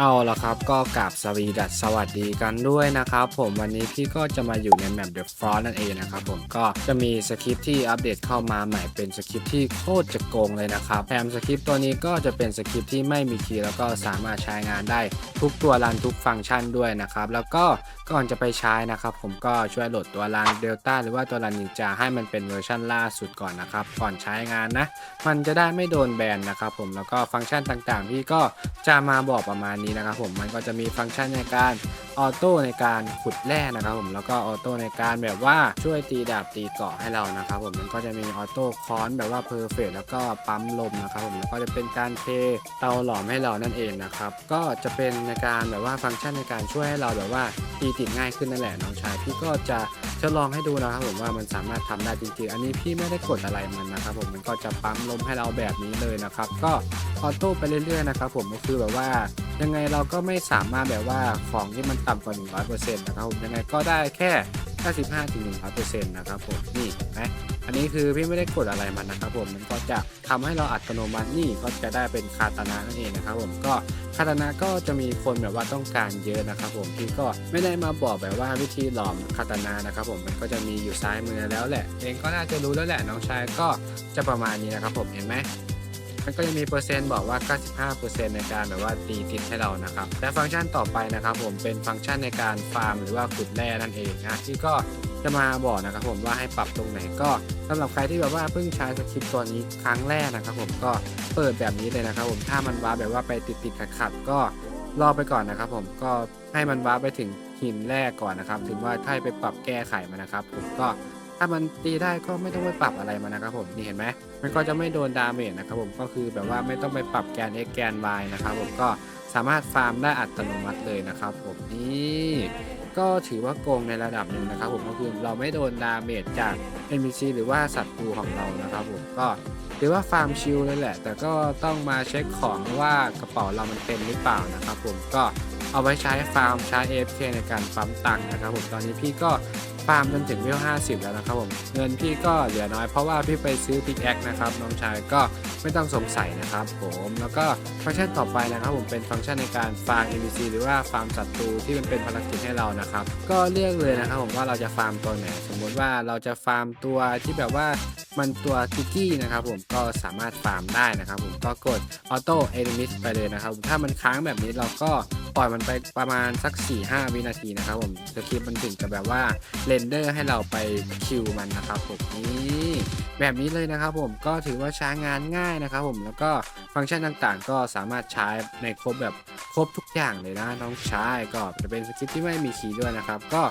เอาละครับก็กราบสวีดัสสวัสดีกันด้วยนะครับผมวันนี้พี่ก็จะมาอยู่ในแมป The Frost นั่นเองนะครับผมก็จะมีสคริปที่อัปเดตเข้ามาใหม่เป็นสคริปที่โคตรจะโกงเลยนะครับแถมสคริปตัวนี้ก็จะเป็นสคริปที่ไม่มีคีย์แล้วก็สามารถใช้งานได้ทุกตัวรันทุกฟังก์ชันด้วยนะครับแล้วก็ ก่อนจะไปใช้นะครับ ผมก็ช่วยโหลดตัวรันเดลต้าหรือว่าตัวรันนินจาให้มันเป็นเวอร์ชันล่าสุดก่อนนะครับ ก่อนใช้งานนะ มันจะได้ไม่โดนแบนนะครับ ผมแล้วก็ฟังก์ชันต่างๆ ที่ก็จะมาบอกประมาณนี้นะครับ ผมมันก็จะมีฟังก์ชันในการ ออโต้ในการขุดแร่นะครับผมแล้วก็ออโต้ในการแบบว่าช่วยตีดาบตีเกาะให้เรานะครับผมมันก็จะมีออโต้คอนแบบว่าเพอร์เฟกแล้วก็ปั๊มลมนะครับผมแล้วก็จะเป็นการเทเตาหลอมให้เรานั่นเองนะครับก็จะเป็นในการแบบว่าฟังก์ชันในการช่วยให้เราแบบว่าตีติดง่ายขึ้นนั่นแหละน้องชายพี่ก็จะจะลองให้ดูนะครับผมว่ามันสามารถทำได้จริงๆ อันนี้พี่ไม่ได้กดอะไรมันนะครับผมมันก็จะปั๊มลมให้เราแบบนี้เลยนะครับ ก็ออโต้ไปเรื่อยๆนะครับผมก็คือแบบว่า ยังไงเราก็ไม่สามารถแบบว่าของที่มันต่ำกว่า 100%นะครับผมยังไงก็ได้แค่ 95-100%นะครับผมนี่เห็นไหมอันนี้คือพี่ไม่ได้กดอะไรมันนะครับผมมันก็จะทำให้เราอัตโนมัตินี่ก็จะได้เป็นคาตานะนั่นเองนะครับผมก็คาตานะก็จะมีคนแบบว่าต้องการเยอะนะครับผมพี่ก็ไม่ได้มาบอกแบบว่าวิธีหลอมคาตานะนะครับผมมันก็จะมีอยู่ซ้ายมือแล้วแหละ เองก็น่าจะรู้แล้วแหละน้องชายก็จะประมาณนี้นะครับผมเห็นไหม มันก็จะมีเปอร์เซ็นต์บอกว่า 95%ในการแบบว่าตีติดให้เรานะครับและฟังก์ชันต่อไปนะครับ ผมเป็นฟังก์ชันในการฟาร์มหรือว่าขุดแร่นั่นเองนะที่ก็จะมาบอกนะครับผมว่าให้ปรับตรงไหนก็สำหรับใครที่แบบว่าเพิ่งใช้สคริปต์ตัวนี้ครั้งแรกนะครับ ผมก็เปิดแบบนี้เลยนะครับ ผมถ้ามันว้าแบบว่าไปติดติดขัดขัดก็รอไปก่อนนะครับ ผมก็ให้มันว้าไปถึงหินแรกก่อนนะครับ ถึงว่าถ้าไปปรับแก้ไขมันนะครับ ผมก็ ถ้ามันตีได้ก็ไม่ต้องไปปรับอะไรมันนะครับผมนี่เห็นไหมมันก็จะไม่โดนดาเมจนะครับผมก็คือแบบว่าไม่ต้องไปปรับแกน x แกน y นะครับผมก็สามารถฟาร์มได้อัตโนมัติเลยนะครับผมนี่ก็ถือว่าโกงในระดับหนึ่งนะครับผมก็คือเราไม่โดนดาเมจจาก NPC หรือว่าสัตว์ปูของเรานะครับผมก็ถือว่าฟาร์มชิลเลยแหละ แต่ก็ต้องมาเช็คของว่ากระเป๋าเรามันเต็มหรือเปล่านะครับผมก็เอาไว้ใช้ฟาร์มใช้ AFK ในการปั๊มตังค์นะครับผมตอนนี้พี่ก็ ฟาร์มจนถึงเวล50 แล้วนะครับผมเงินพี่ก็เหลือน้อยเพราะว่าพี่ไปซื้อพิกแอคนะครับน้องชายก็ไม่ต้องสงสัยนะครับผมแล้วก็ฟังก์ชันต่อไปนะครับผมเป็นฟังก์ชันในการฟาร์ม NPC หรือว่าฟาร์มศัตรูที่มันเป็นภารกิจให้เรานะครับก็เลือกเลยนะครับผมว่าเราจะฟาร์มตัวไหนสมมติว่าเราจะฟาร์มตัวที่แบบว่ามันตัวทิกกี้นะครับผมก็สามารถฟาร์มได้นะครับผมก็กดออโต้เอลิมิสไปเลยนะครับถ้ามันค้างแบบนี้เราก็ ปล่อยมันไปประมาณสัก 4-5 วินาทีนะครับผมสคริปต์มันถึงจะแบบว่าเรนเดอร์ให้เราไปคิวมันนะครับผมนี่แบบนี้เลยนะครับผมก็ถือว่าใช้งานง่ายนะครับผมแล้วก็ฟังก์ชันต่างๆ ก็สามารถใช้ในครบแบบครบทุกอย่างเลยนะน้องชายก็จะเป็นสคริปต์ที่ไม่มีคีย์ด้วยนะครับก็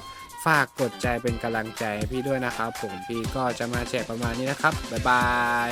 ฝากกดใจเป็นกำลังใจให้พี่ด้วยนะครับ ผมพี่ก็จะมาแชร์ประมาณนี้นะครับบ๊ายบาย